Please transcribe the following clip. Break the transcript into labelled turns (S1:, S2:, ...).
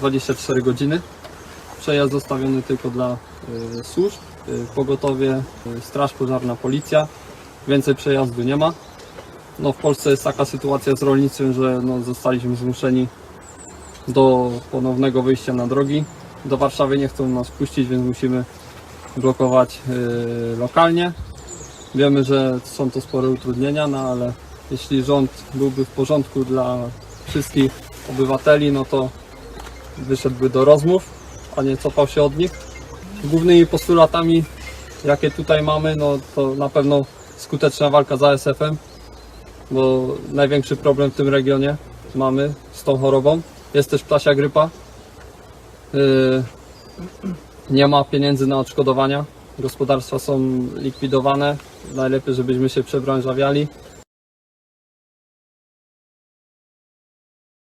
S1: 24 godziny. Przejazd zostawiony tylko dla y, służb, y, pogotowie, y, straż pożarna, policja. Więcej przejazdu nie ma. No, w Polsce jest taka sytuacja z rolnictwem, że no, zostaliśmy zmuszeni do ponownego wyjścia na drogi. Do Warszawy nie chcą nas puścić, więc musimy blokować y, lokalnie. Wiemy, że są to spore utrudnienia, no ale jeśli rząd byłby w porządku dla wszystkich obywateli, no to wyszedłby do rozmów, a nie cofał się od nich. Głównymi postulatami, jakie tutaj mamy, no to na pewno skuteczna walka z ASF-em, bo największy problem w tym regionie mamy z tą chorobą. Jest też ptasia grypa. Yy, nie ma pieniędzy na odszkodowania. Gospodarstwa są likwidowane. Najlepiej, żebyśmy się przebranżawiali.